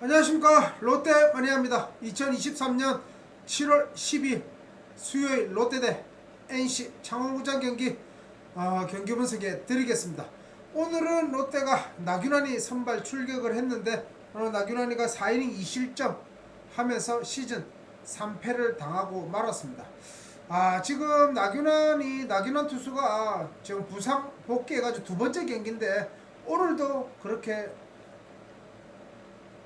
안녕하십니까. 롯데 마니아입니다. 2023년 7월 10일 수요일 롯데 대 NC 창원구장 경기 어, 경기 분석해 드리겠습니다. 오늘은 롯데가 나균환이 선발 출격을 했는데 오늘 나균환이가 4이닝 2실점 하면서 시즌 3패를 당하고 말았습니다. 아 지금 나균환이 나균환 투수가 지금 부상 복귀해가지고 두 번째 경기인데 오늘도 그렇게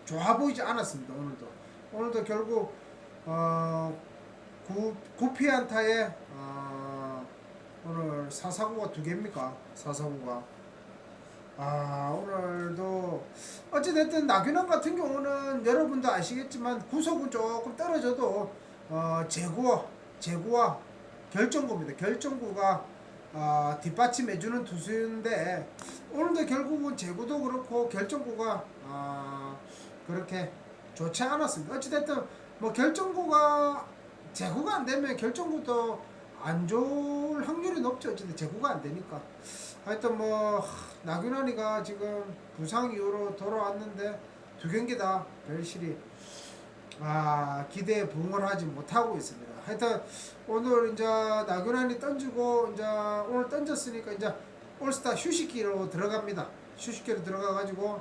좋아 보이지 않았습니다. 오늘도 오늘도 결국 어, 구, 구피 안타에 어, 오늘 사사구가 두 개입니까? 사사구가 아 오늘도 어찌됐든 나균환 같은 경우는 여러분도 아시겠지만 구속은 조금 떨어져도 어, 제구와 제구와 결정구입니다. 결정구가 어, 뒷받침해주는 투수인데 오늘도 결국은 제구도 그렇고 결정구가 어, 그렇게 좋지 않았습니다. 어찌됐든 뭐 결정구가 제구가 안 되면 결정구도 안 좋을 확률이 높죠. 어쨌든 제구가 안 되니까. 하여튼 뭐 하, 나균환이가 지금 부상 이후로 돌아왔는데 두 경기 다 별실이 아 기대에 부응을 하지 못하고 있습니다. 하여튼 오늘 이제 나균환이 던지고 이제 오늘 던졌으니까 이제 올스타 휴식기로 들어갑니다. 휴식기로 들어가 가지고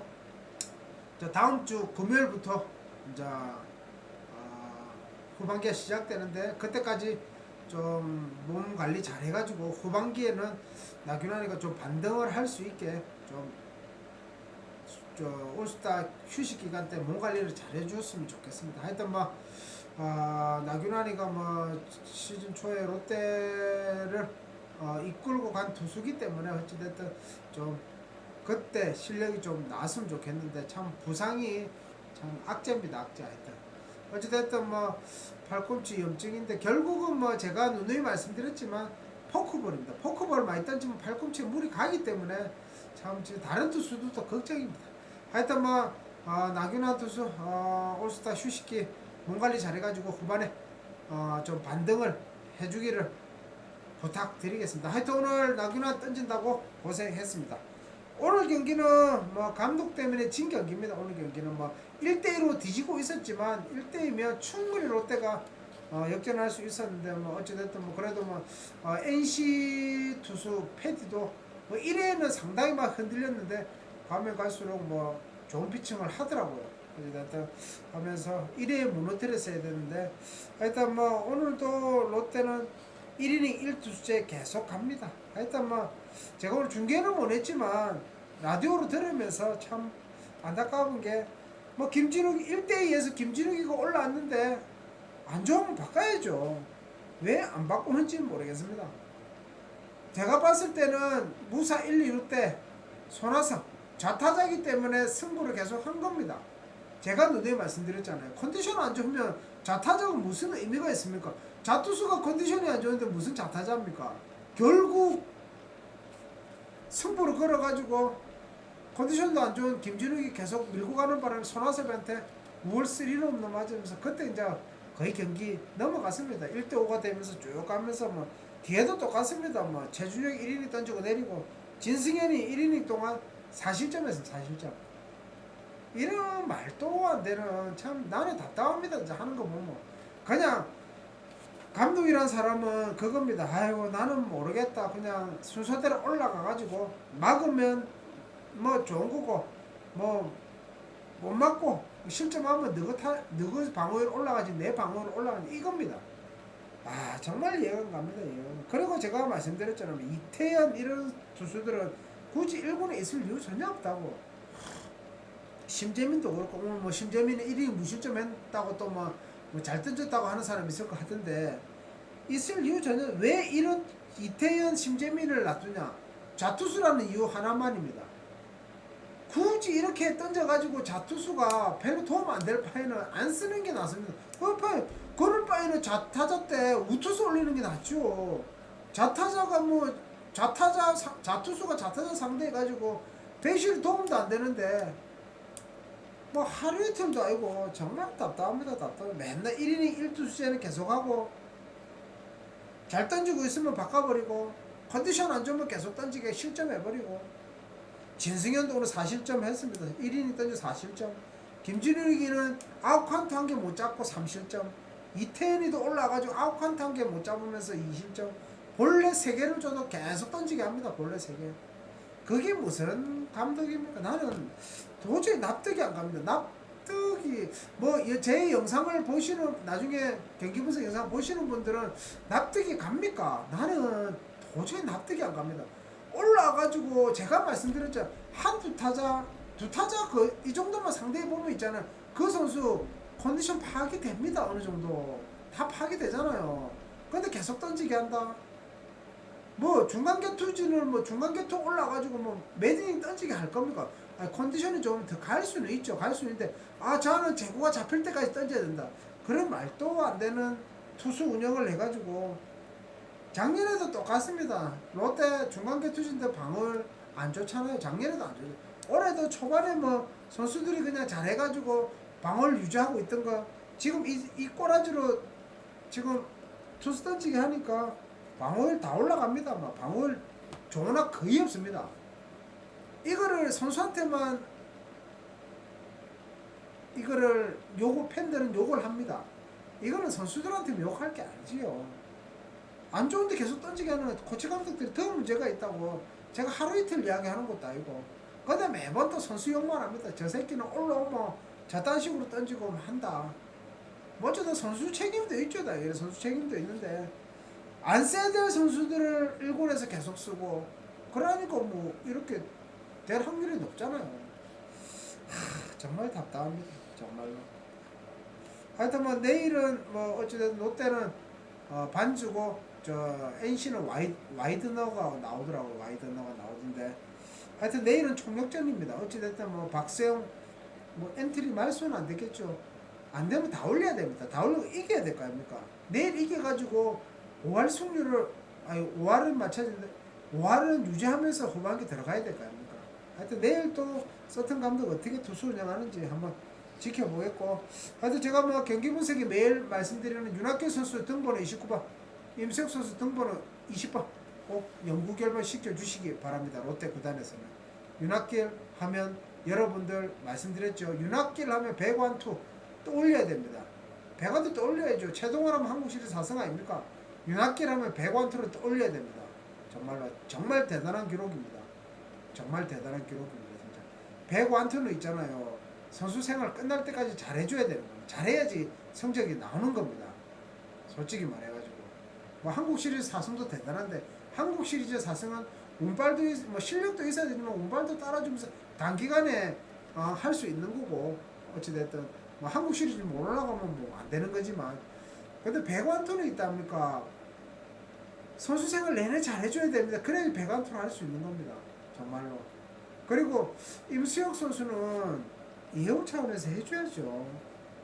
자 다음 주 금요일부터 이제 아, 후반기가 시작되는데 그때까지 좀 몸 관리 잘 해가지고 후반기에는 나균환이가 좀 반등을 할 수 있게 좀저 올스타 휴식 기간 때 몸 관리를 잘 해주었으면 좋겠습니다. 하여튼 뭐 아, 나균환이가 뭐 시즌 초에 롯데를 어, 이끌고 간 투수기 때문에 어찌됐든 좀 그때 실력이 좀 나왔으면 좋겠는데 참 부상이 참 악재입니다 악재. 하여튼. 어찌됐든 뭐 팔꿈치 염증인데 결국은 뭐 제가 누누이 말씀드렸지만 포크볼입니다. 포크볼 많이 던지면 팔꿈치에 물이 가기 때문에 참 지금 다른 투수들도 걱정입니다. 하여튼 뭐 어, 나균환 투수 어, 올스타 휴식기 몸 관리 잘해가지고 후반에 어, 좀 반등을 해주기를 부탁드리겠습니다. 하여튼 오늘 나균환 던진다고 고생했습니다 오늘 경기는 뭐 감독 때문에 진 경기입니다. 오늘 경기는 뭐 1대1로 뒤지고 있었지만 1대2면 충분히 롯데가 어, 역전할 수 있었는데 뭐 어찌됐든 뭐 그래도 뭐 어, NC 투수 패디도 뭐 1회에는 상당히 막 흔들렸는데 가면 갈수록 뭐 좋은 피칭을 하더라고요. 어찌됐든 하면서 1회에 무너뜨렸어야 되는데 하여튼 뭐 오늘도 롯데는 1이닝 1투수제 계속 갑니다. 하여튼 뭐 제가 오늘 중계는 못했지만 라디오로 들으면서 참 안타까운 게 뭐 김진욱이 1대2에서 김진욱이가 올라왔는데 안 좋으면 바꿔야죠. 왜 안 바꾸는지 모르겠습니다. 제가 봤을 때는 무사 1, 2루 때 손아섭 좌타자기 때문에 승부를 계속 한 겁니다. 제가 누누이 말씀드렸잖아요. 컨디션 안 좋으면 좌타자가 무슨 의미가 있습니까? 좌투수가 컨디션이 안 좋은데 무슨 좌타자입니까? 결국 승부를 걸어가지고 컨디션도 안 좋은 김진욱이 계속 밀고 가는 바람에 손아섭한테 5월 3는 없는 맞으면서 그때 이제 거의 경기 넘어갔습니다. 1대5가 되면서 쭉 가면서 뭐 뒤에도 똑같습니다. 뭐 최준혁 1이닝 던지고 내리고 진승현이 1이닝 동안 4실점했습니다. 4실점. 이런 말도 안 되는 참 나는 답답합니다. 이제 하는 거 보면 그냥 감독이란 사람은 그겁니다. 아이고 나는 모르겠다. 그냥 순서대로 올라가 가지고 막으면 뭐 좋은 거고 뭐 못 맞고 실점하면 타 너가 방어로 올라가지 내 방어로 올라가지 이겁니다. 아 정말 이해가 안 갑니다. 이거. 그리고 제가 말씀드렸잖아요. 이태현 이런 투수들은 굳이 1군에 있을 이유 전혀 없다고. 심재민도 그렇고 오늘 뭐 심재민이 1위 무실점 했다고 또뭐 잘 던졌다고 하는 사람이 있을 것 같은데 있을 이유 전혀 왜 이런 이태현 심재민을 놔두냐 좌투수라는 이유 하나만입니다. 굳이 이렇게 던져가지고 좌투수가 별로 도움 안 될 바에는 안 쓰는 게 낫습니다. 그 바에 그럴 바에는 좌타자 때 우투수 올리는 게 낫죠. 좌타자가 뭐 좌타자 사- 좌투수가 좌타자 상대해 가지고 배실 도움도 안 되는데 뭐 하루 이틀도 아니고 정말 답답합니다 답답해 맨날 1이닝 1투수제는 계속하고 잘 던지고 있으면 바꿔버리고 컨디션 안 좋으면 계속 던지게 실점해버리고 진승현도 오늘 4실점 했습니다 1이닝 던져 4실점 김진욱이는 아웃카운트 한 개 못 잡고 3실점. 이태현이도 올라가지고 아웃카운트 한 개 못 잡으면서 2실점. 본래 3개를 줘도 계속 던지게 합니다. 본래 3개. 그게 무슨 감독입니까? 나는 도저히 납득이 안 갑니다. 납득이 뭐 제 영상을 보시는 나중에 경기 분석 영상 보시는 분들은 납득이 갑니까? 나는 도저히 납득이 안 갑니다. 올라가지고 제가 말씀드렸죠 한두 타자 두 타자 그 이 정도만 상대해 보면 있잖아요. 그 선수 컨디션 파악이 됩니다. 어느 정도 다 파악이 되잖아요. 근데 계속 던지게 한다. 뭐 중간 개투지는 뭐 중간 개투 올라가지고 뭐 매딩 던지게 할 겁니까? 아 컨디션이 좀 더 갈 수는 있죠. 갈수 있는데 아 저는 제구가 잡힐 때까지 던져야 된다. 그런 말도 안 되는 투수 운영을 해가지고 작년에도 똑같습니다. 롯데 중간 개투진데 방을 안 좋잖아요. 작년에도 안 좋죠. 올해도 초반에 뭐 선수들이 그냥 잘해가지고 방어를 유지하고 있던 거 지금 이, 이 꼬라지로 지금 투수 던지게 하니까 방어율 다 올라갑니다. 막 방어율 조나 거의 없습니다. 이거를 선수한테만 이거를 요구 팬들은 욕을 합니다. 이거는 선수들한테 욕할 게 아니지요. 안 좋은데 계속 던지게 하는 코치 감독들이 더 문제가 있다고 제가 하루 이틀 이야기하는 것도 아니고 근데 매번 또 선수 욕만 합니다. 저 새끼는 올라오면 저딴 식으로 던지고 한다. 뭐 어쩌다 선수 책임도 있죠. 다 선수 책임도 있는데 안 써야 될 선수들을 일본에서 계속 쓰고 그러니까 뭐 이렇게 될 확률이 높잖아요. 하, 정말 답답합니다. 정말로. 하여튼 뭐 내일은 뭐 어찌됐든 롯데는 어, 반주고 저 NC는 와이, 와이드너가 나오더라고 와이드너가 나오던데 하여튼 내일은 총력전입니다. 어찌됐든 뭐 박세영 뭐 엔트리 말소는 안 되겠죠. 안 되면 다 올려야 됩니다. 다 올리고 이겨야 될 거 아닙니까? 내일 이겨가지고 5할 승률을 아니 5할은 맞춰지는데 5할은 유지하면서 후반기 들어가야 될 거 아닙니까? 하여튼 내일 또 서튼 감독 어떻게 투수 운영하는지 한번 지켜보겠고 하여튼 제가 뭐 경기 분석이 매일 말씀드리는 윤학규 선수 등번호 29번 임석 선수 등번호 20번 꼭 연구 결과 시켜주시기 바랍니다. 롯데 구단에서는 윤학길 하면 여러분들 말씀드렸죠. 윤학길 하면 배관투 또 올려야 됩니다. 배관투 또 올려야죠. 최동원 하면 한국 시리즈 4승 아닙니까? 윤학길 하면 배관투를 또 올려야 됩니다. 정말로 정말 대단한 기록입니다. 정말 대단한 기록입니다. 진짜 배관투는 있잖아요. 선수 생활 끝날 때까지 잘해줘야 되는 겁니다. 잘해야지 성적이 나오는 겁니다. 솔직히 말해가지고 뭐 한국 시리즈 4승도 대단한데 한국 시리즈 4승은 운발도 있- 뭐 실력도 있어야 되지만 운발도 따라주면서 단기간에 어, 할 수 있는 거고 어찌됐든 뭐 한국 시리즈 못 올라가면 뭐 안 되는 거지만 근데 배관투는 있답니까 선수 생활 내내 잘해줘야 됩니다. 그래야 배관투를 할 수 있는 겁니다. 정말로 그리고 임수혁 선수는 이용 차원에서 해줘야죠.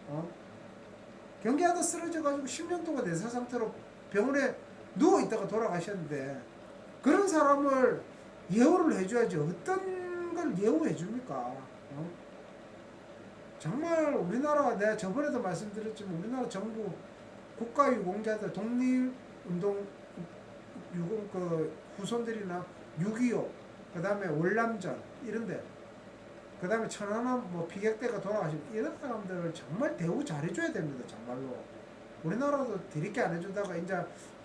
어? 경기하다 쓰러져가지고 10년 동안 내사 상태로 병원에 누워 있다가 돌아가셨는데 그런 사람을 예우를 해줘야지 어떤 걸 예우해 줍니까? 어? 정말 우리나라 내가 저번에도 말씀드렸지만 우리나라 정부 국가유공자들 독립운동 유공 그 후손들이나 6.25 그다음에 월남전 이런데 그다음에 천안함 뭐 피격대가 돌아가신 이런 사람들을 정말 대우 잘해줘야 됩니다 정말로. 우리나라도 드럽게 안 해주다가 이제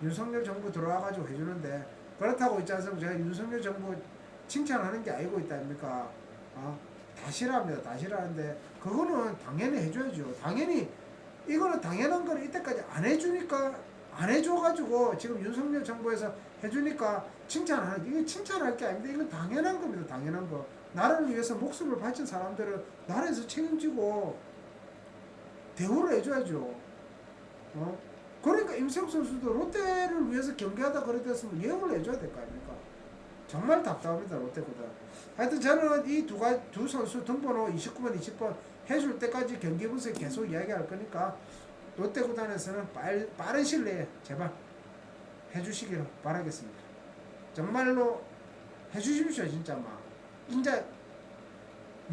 윤석열 정부 들어와가지고 해주는데 그렇다고 있지 않습니까? 제가 윤석열 정부 칭찬하는 게 아니고 있다 아닙니까? 아, 다 싫어합니다 다 싫어하는데 그거는 당연히 해줘야죠. 당연히 이거는 당연한 거를 이때까지 안 해주니까 안 해줘가지고 지금 윤석열 정부에서 해주니까 칭찬하는 이게 칭찬할 게 아닌데 이건 당연한 겁니다 당연한 거 나라를 위해서 목숨을 바친 사람들은 나라에서 책임지고 대우를 해줘야죠. 어? 그러니까 임세욱 선수도 롯데를 위해서 경기하다 그랬으면 예우를 해줘야 될 거 아닙니까? 정말 답답합니다 롯데보다. 하여튼 저는 이두가두 선수 등번호 29번, 20번 해줄 때까지 경기 분석 계속 이야기할 거니까 롯데 구단에서는 빨, 빠른 시일 내에 제발 해주시기를 바라겠습니다. 정말로 해주십시오 진짜 막 이제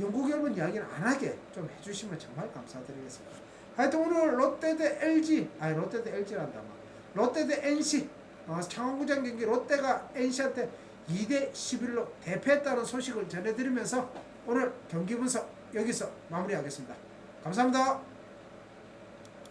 영국 결번 이야기는 안 하게 좀 해주시면 정말 감사드리겠습니다. 하여튼 오늘 롯데 대 LG 아니 롯데 대 LG란다 막 롯데 대 NC 어, 창원구장 경기 롯데가 NC한테 2대 11로 대패했다는 소식을 전해드리면서 오늘 경기 분석 여기서 마무리하겠습니다. 감사합니다.